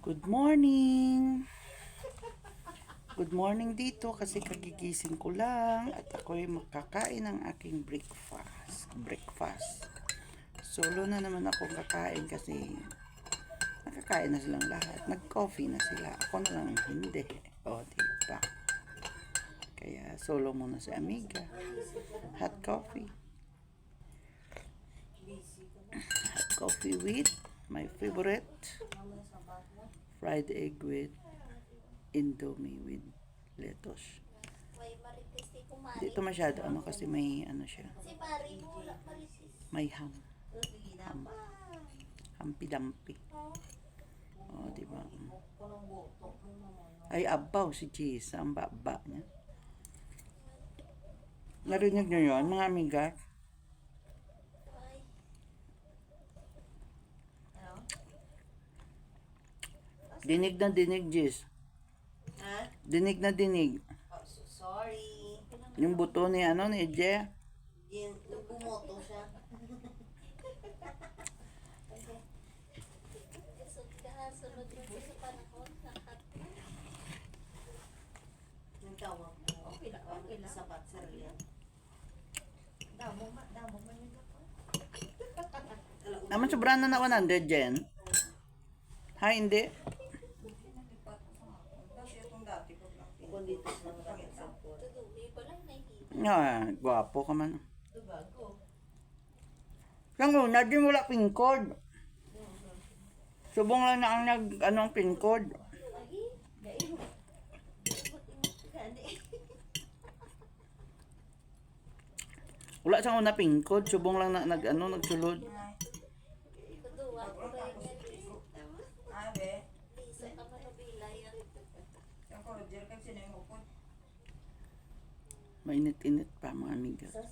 Good morning! Good morning dito kasi kagigising ko lang at ako'y makakain ng aking breakfast. Breakfast. Solo na naman ako kakain kasi nakakain na silang lahat. Nag-coffee na sila. Ako na lang hindi. O, diba? Kaya solo muna si Amiga. Hot coffee. Hot coffee with my favorite fried egg with indomie with lettuce. Dito masyado ano kasi may ano siya, may ham. Ham. Hampi-dampi. Oh, di ba? Ay, abaw si Cheese. Ang baba niya. Narinig niyo yun, mga amiga? Ay, Dinig na dinig, Cheese. Ha? Dinig na dinig. Oh, so sorry. Yung buto ni ano, ni Je. Yung, nung bumoto siya. kasunod mo. Yung. Okay lang, okay lang. Sapat, yan. Damo ma, damo ma yun ako. Naman sobrang na na 100, Jen. Ha, hindi? Kasi itong dati ko lang. Kung dito sa mga pangit-sampol. Tudubi pa lang nakikita. Ah, gwapo ka man. Yung una, di wala pin code. Subong lang na ang nag, anong pin code. Wala siyang una pin code. Subong lang na, nag, ano, nagsulod. Tuduwa ko rin yan. Abe. Lisa ka manubila yan. Yung ko, Roger, kasi sino yung upod. Mainit-init pa, mga amiga.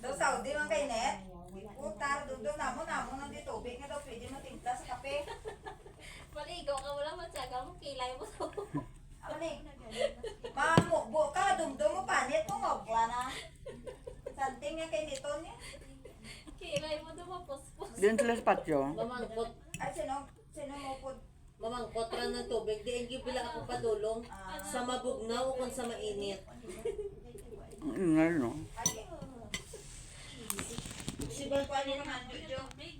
Daw Saudi man kay net. Putar, doon doon namo namo nang di tubig nga daw pwede matimpla sa kape. Maligo ka wala matyaga mo. Kilay mo sa Ano ni? Mamukbo ka, dumdum mo panit mo ngogla na. Santing nga kay nito niya. Kilay mo dumapuspos. Diyan sila sa patio. Ay, sino, sino mo po? Mamangkot ra ng tubig. Di ang gibila ako padulong sa mabugnaw o kung sa mainit. Ang ingay, no? Si ba kuha niyo naman, Jojo. Ay.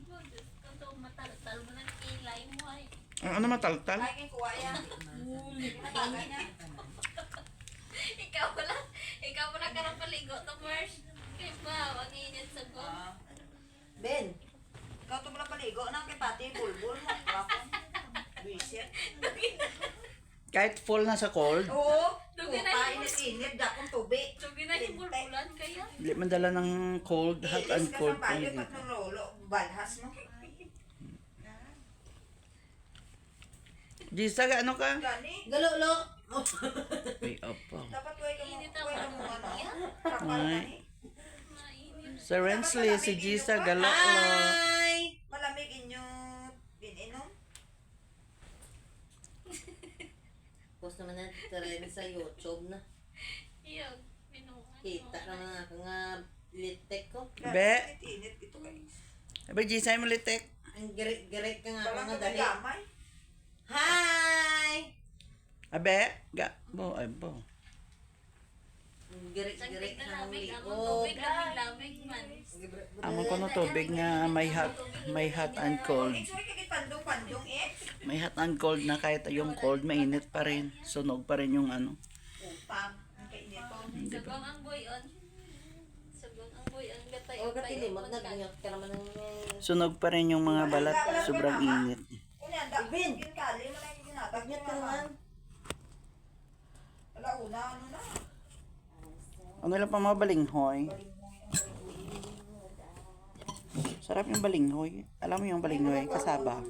Ang ano mataltal? Ay, kuha yan. Ikaw wala. Ikaw wala ka ng paligo to Mars. Kaya ba, wag init sa ko. Ah. Ben, Ikaw ito pala paligo nang kay pati bulbul mo. Kahit full na sa cold, Oo. Dugi na Puta, yun. init-init. Dakong tubig. So, ginahibulbulan kaya. hindi man dala ng cold, hot and Ilis ka cold. sa bayo pag nulolo. Balhas mo. Gisa, ano ka? Gani. galulo. Ay, opo. Dapat huwag mo. Init Huwag ang mo ano. Yan. Kapal Ay. gani. Mainit. Sir Rensley, si Gisa, galo lo. Hi! Malamig inyo Post naman natin rin sa YouTube na. Iyog. Binuhan Kita naman ako nga litek ko. Be. Init ito guys. Aba, Gisa, mo litek. Ang girik-girik ka nga dali. gamay. Hi! Abe, ga, bo, ay, bo. Girik-girik Saglit ka na ng lamig. Ang likod. lamig-lamig man. Amo ko no tubig nga may hot, may hot and cold. Eh, pandong-pandong eh. May hot and cold na kahit yung cold, mainit pa rin. Sunog pa rin yung ano. Upang. Ang kainit ko. Sagong ang buyon. Sagong ang buyon. Gatay. O, katilimot na ganyan ka naman ng... Sunog pa rin yung mga balat. Sobrang init. Ibin. Tagnyat ka naman. Wala una, ano na. Ano lang pa mga balinghoy? Sarap yung balinghoy. Alam mo yung balinghoy, kasaba.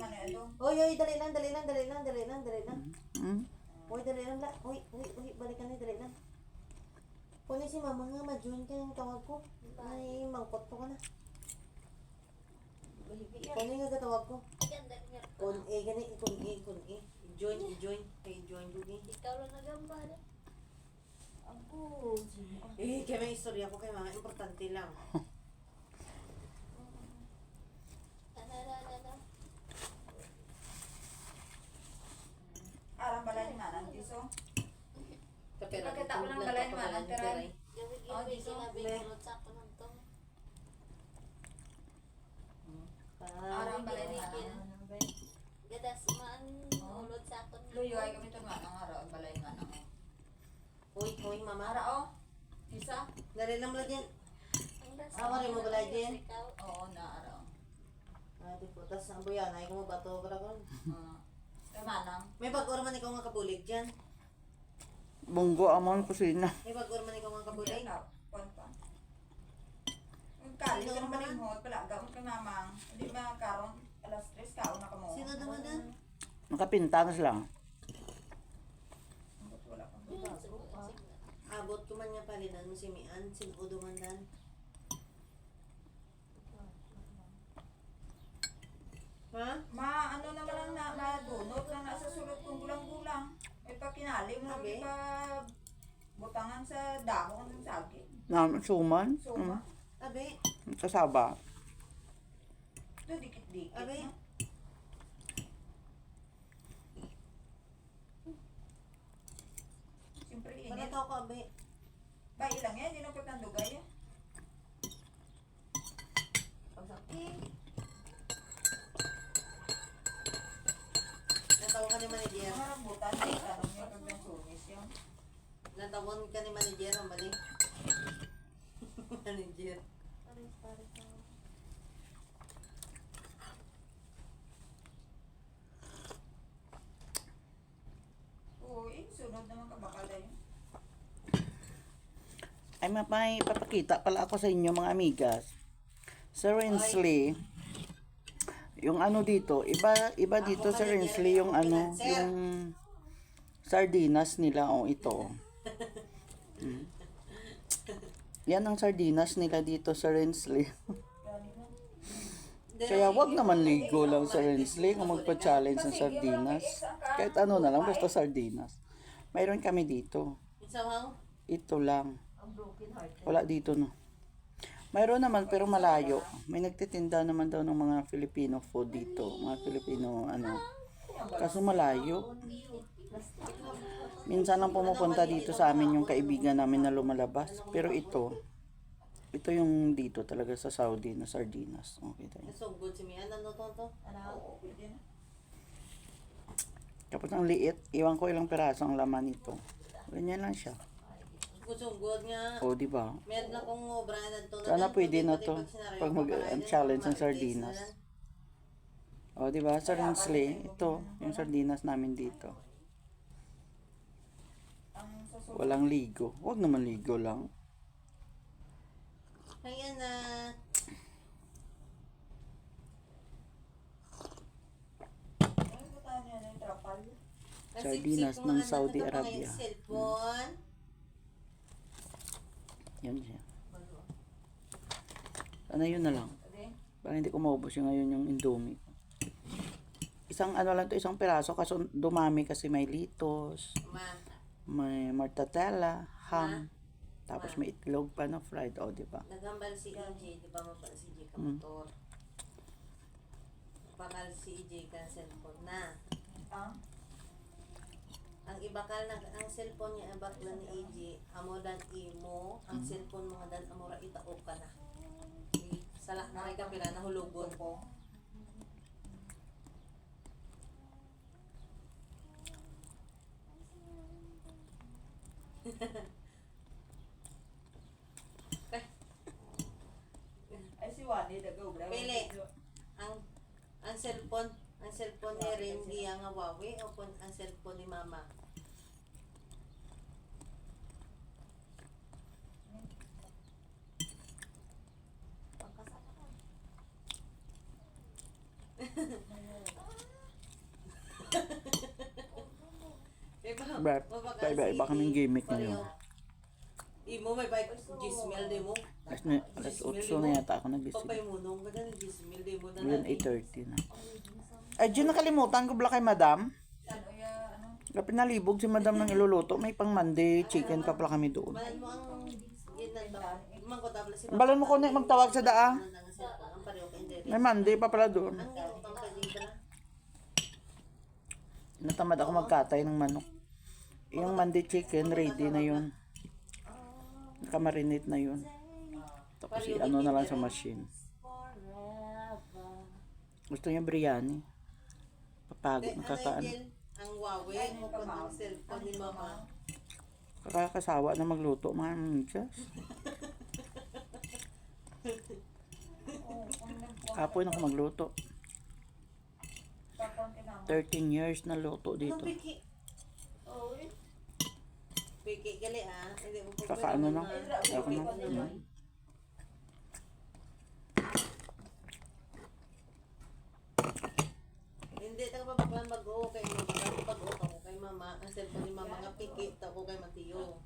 Oy, oy, dali lang, dali lang, dali lang, dali lang, dali lang. Hmm? Uy, dali lang, la. Uy, uy, uy, balikan na, dali lang. Kung si mama nga, ma-join ka ng tawag ko. Ay, mangkot ko na. Kung nga gatawag ko. Kun e, gani, kun e, kun e. Join, join, kay join, join. Ikaw lang nagambala. Ako. Eh, kaya may istorya ko kay mga importante lang. diso. Kapera. Pagkita ko lang balay man, ang. Gabi Oh, gabi di so. sinabi Le. ko sa ako ng to. Arang balay ni Kin. Gadas man ulod sa ako ng Luyo ay kami ito nga ng araw, ang balay nga ng Uy, uy, mama. Ara oh. Isa? Dari lang yan. Ang Ah, wala mo balay din? Oo, na araw. Ah, di po. Tas ang buyan, ay kung mabato ka kon. Uh, kay Manang. May bag-or man ikaw nga kabulig dyan. Bunggo amon kusina. May bag-or man ikaw nga kabulig. Bulig. Pan pa. Ang kali ka naman yung hot, pala gamot kay Mamang. Hindi ba karon alas 3 kaon na ka mo. Sino naman dan? Wala pang Abot ko man nga palinan mo si Mian, sin Udo man dan. Ha? Ma, ano naman ang na, madunot lang nasa sulot kong gulang-gulang. May pa kinali mo, may Sabi? pa butangan sa dahon ng saging. Na suman. Suma. Abi, Mm, kasaba. Ito, dikit-dikit. Abi. no? Siyempre, init. panataw ko abi. Ba, ilang yan, hindi na po tandugay yan. Ang rambutan, di tanong yung kagdan sunis yun. Natawag ka ni manager, ang bali. manager. Pares, pares. Oo, eh, sunod naman kabakala yun. Ay, ma- may papakita pala ako sa inyo mga amigas. Sa Rensley, yung ano dito, iba iba dito sa Rensley yung ano, yung sardinas nila o ito. Mm. Yan ang sardinas nila dito sa Rensley. Kaya wag naman ligo lang sa Rensley kung magpa-challenge ng sardinas. Kahit ano na lang, basta sardinas. Mayroon kami dito. Ito lang. Wala dito no. Mayroon naman pero malayo. May nagtitinda naman daw ng mga Filipino food dito. Mga Filipino ano. Kaso malayo. Minsan lang pumupunta dito sa amin yung kaibigan namin na lumalabas. Pero ito, ito yung dito talaga sa Saudi na sardinas. Okay tayo. So good si Mian, ano to to? Na. Kapag ang liit, iwan ko ilang peraso ang laman nito. Ganyan lang siya. Good nga. O, di ba? Meron na kong obra na to. Sana pwede na to. Pag mag-challenge ng sardinas. O, di ba? Sa Rensley, ito, yung sardinas namin dito. Walang ligo. Huwag naman ligo lang. Ayan na. Ano Sardinas ng nga, Saudi Arabia. Cellphone. Yan siya. Sana yun na lang. Pwede? Para hindi ko maubos yung ngayon yung indomie. Isang ano lang to, isang peraso. Kaso dumami kasi may litos, Ma. May mortadella, ham. Tapos may itlog pa na fried. O, di ba? Nagambal si EJ, di ba mo pa si EJ ka Mm. motor? Bakal si EJ ka cellphone na. Ah, Ang ibakal na ang cellphone niya ang bakla ni EJ, amo dan imo, ang cellphone mo dan amora itao ka na. Sala na kay kapila na hulugon ko. Ay, si Wani, dagaw. bro. Pili. Ang ang cellphone, ang cellphone ni Rendy ang Huawei o pon ang cellphone ni Mama. Iba, Ba- mabakal iba-iba si kaming EJ, gimmick pareho. ngayon. Imo may bike Gismel de mo. Alas, na, alas 8 na yata ako nagising. Papay mo nung ka na Gismel de mo na Ngayon natin. 8.30 na. Ay, Jun, nakalimutan ko bala kay madam. Ano, ya, ano? Kapag nalibog si madam ng iluluto, may pang Monday chicken pa pala kami doon. Balan mo na ko na magtawag sa daa. May Monday pa pala doon. Pala. Natamad ako magkatay ng manok. Yung mandi chicken, ready na yun. Nakamarinate na yun. Tapos ano na lang sa machine. Gusto niya biryani. Ano nakakaano. Ang Huawei, mo pa ng cellphone ni mama. Kakakasawa na magluto mga minchas. Kapoy na ako magluto. 13 years na luto dito. ah. Kakaano pwede lang. mga- Ako na. Hindi, taga pa baklan mag-o kay mama. Kasi pag-o ako kay mama, ang cellphone ni mama nga piki, tako kay Mateo.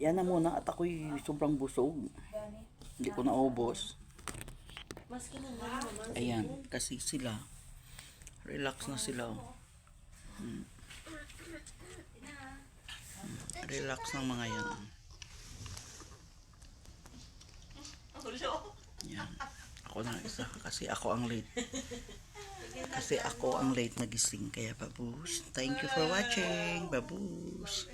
Yan na muna at ako'y sobrang busog. Hindi ko naubos. Mas kinang mama. Ayan, kasi sila, relax na sila. oh. Hmm. Relax ng mga yan. Yan. Ako na isa kasi ako ang late. Kasi ako ang late nagising kaya babus. Thank you for watching. Babus.